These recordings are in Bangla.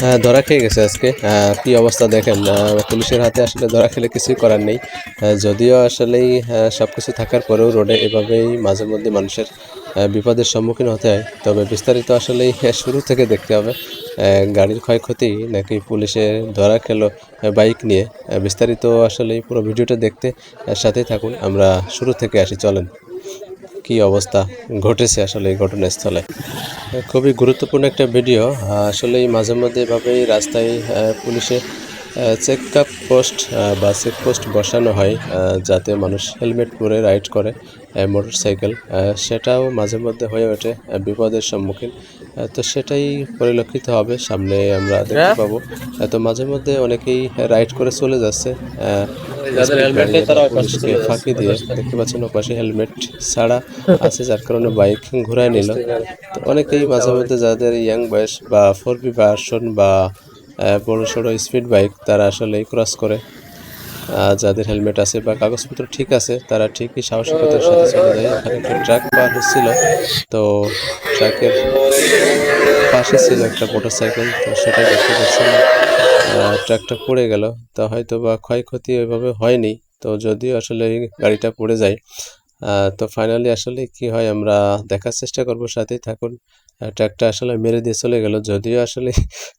হ্যাঁ ধরা খেয়ে গেছে আজকে। আহ, কি অবস্থা দেখেন পুলিশের হাতে আসলে ধরা খেলে কিছুই করার নেই। যদিও আসলেই সব কিছু থাকার পরেও রোডে এভাবেই মাঝে মধ্যে মানুষের বিপদের সম্মুখীন হতে হয়। তবে বিস্তারিত আসলেই আহ, শুরু থেকে দেখতে হবে। গাড়ির ক্ষয়ক্ষতি নাকি পুলিশে ধরা খেলো বাইক নিয়ে বিস্তারিত আসলে পুরো ভিডিওটা দেখতে সাথেই থাকুন। আমরা শুরু থেকে আসি চলেন। কি অবস্থা ঘটেছে আসলে এই ঘটনাস্থলে? খুবই গুরুত্বপূর্ণ একটা ভিডিও। আসলে মাঝে মধ্যে এভাবেই রাস্তায় পুলিশে চেক আপ পোস্ট বা চেক পোস্ট বসানো হয় যাতে মানুষ হেলমেট পরে রাইড করে মোটর সাইকেল সেটাও মাঝে মধ্যে হয়ে ওঠে বিপদের সম্মুখীন। তো সেটাই পরিলক্ষিত হবে। সামনে আমরা দেখতে পাবো। তো মাঝে মধ্যে অনেকেই রাইড করে চলে যাচ্ছে। ফাঁকি দিয়ে দেখতে পাচ্ছেন ওপাশে হেলমেট ছাড়া আছে যার কারণে বাইক ঘুরায় নিল। তো অনেকেই মাঝে মধ্যে যাদের ইয়াং বয়স বা ফোর বি ভার্সন বা বড় সড়ো স্পিড বাইক তারা আসলে ক্রস করে। যাদের হেলমেট আছে বা কাগজপত্র ঠিক আছে তারা ঠিকই সাহসিকতার সাথে চলে যায়। এখানে একটা ট্রাক পার হচ্ছিল। তো ট্রাকের পাশে ছিল একটা মোটর সাইকেল তো সেটাই দেখতে আহ, ট্রাকটা পড়ে গেল তা হয়তো বা ক্ষয়ক্ষতি ওইভাবে হয়নি। তো যদিও আসলে গাড়িটা পড়ে যায় তো ফাইনালি আসলে কি হয় আমরা দেখার চেষ্টা করব সাথেই থাকুন। ট্রাকটা আসলে মেরে দিয়ে চলে গেল যদিও আসলে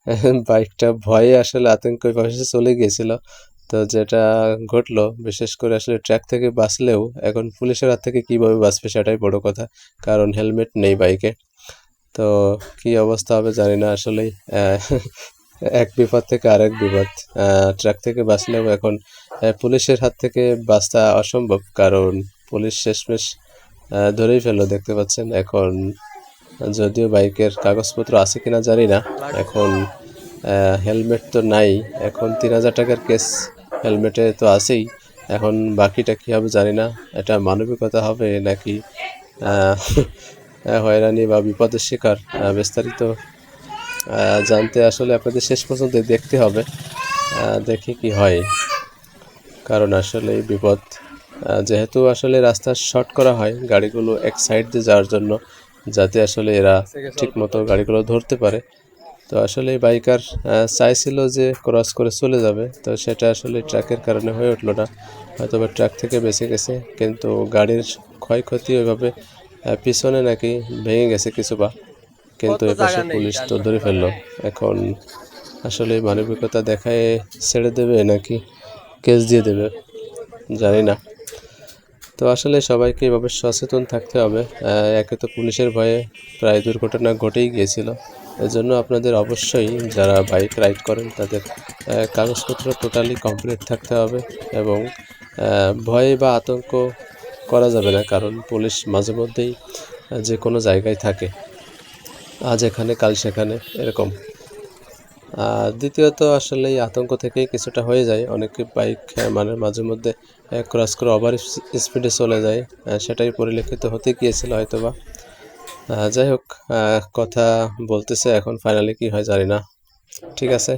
বাইকটা ভয়ে আসলে আতঙ্ক পাশে চলে গিয়েছিল। তো যেটা ঘটলো বিশেষ করে আসলে ট্র্যাক থেকে বাঁচলেও এখন পুলিশের হাত থেকে কীভাবে বাঁচবে সেটাই বড় কথা কারণ হেলমেট নেই বাইকে। তো কি অবস্থা হবে জানি না আসলেই এক বিপদ থেকে আরেক বিপদ। ট্রাক থেকে বাঁচলেও এখন পুলিশের হাত থেকে বাঁচা অসম্ভব, কারণ পুলিশ শেষমেশ ধরেই ফেলল, দেখতে পাচ্ছেন? এখন যদিও বাইকের কাগজপত্র আছে কিনা জানি না। এখন হেলমেট তো নাই। এখন তিন হাজার টাকার কেস, হেলমেটে তো আছেই। এখন বাকিটা কী হবে জানি না। এটা মানবিকতা হবে নাকি হয়রানি বা বিপদের শিকার বিস্তারিত জানতে আসলে আপনাদের শেষ পর্যন্ত দেখতে হবে দেখি কি হয়। কারণ আসলে বিপদ যেহেতু আসলে রাস্তা শর্ট করা হয় গাড়িগুলো এক সাইড দিয়ে যাওয়ার জন্য, যাতে আসলে এরা ঠিকমতো গাড়িগুলো ধরতে পারে। তো আসলে বাইকার চাইছিল যে ক্রস করে চলে যাবে, তো সেটা আসলে ট্রাকের কারণে হয়ে উঠল না। হয়তো ট্রাক থেকে বেঁচে গেছে, কিন্তু গাড়ির ক্ষয়ক্ষতি ওইভাবে পিছনে নাকি ভেঙে গেছে কিছু বা কিন্তু এপাশে পুলিশ তো ধরে ফেলল। এখন আসলে মানবিকতা দেখায় ছেড়ে দেবে নাকি কেস দিয়ে দেবে? জানি না। তো আসলে সবাইকে এভাবে সচেতন থাকতে হবে। একে তো পুলিশের ভয়ে প্রায় দুর্ঘটনা ঘটেই গিয়েছিল। এজন্য আপনাদের অবশ্যই যারা বাইক রাইড করেন তাদের কাগজপত্র টোটালি কমপ্লিট থাকতে হবে এবং ভয় বা আতঙ্ক করা যাবে না, কারণ পুলিশ মাঝে মধ্যেই যে কোনো জায়গায় থাকে। আজ এখানে, কাল সেখানে, এরকম। দ্বিতীয়ত আসলে এই আতঙ্ক থেকেই কিছুটা হয়ে যায়। অনেকে বাইক মানে মাঝে মধ্যে ক্রস করে ওভার স্পিডে চলে যায়। সেটাই পরিলক্ষিত হতে গিয়েছিল হয়তো বা যাই হোক কথা বলতেছে এখন ফাইনালি কি হয় জানি না। ঠিক আছে?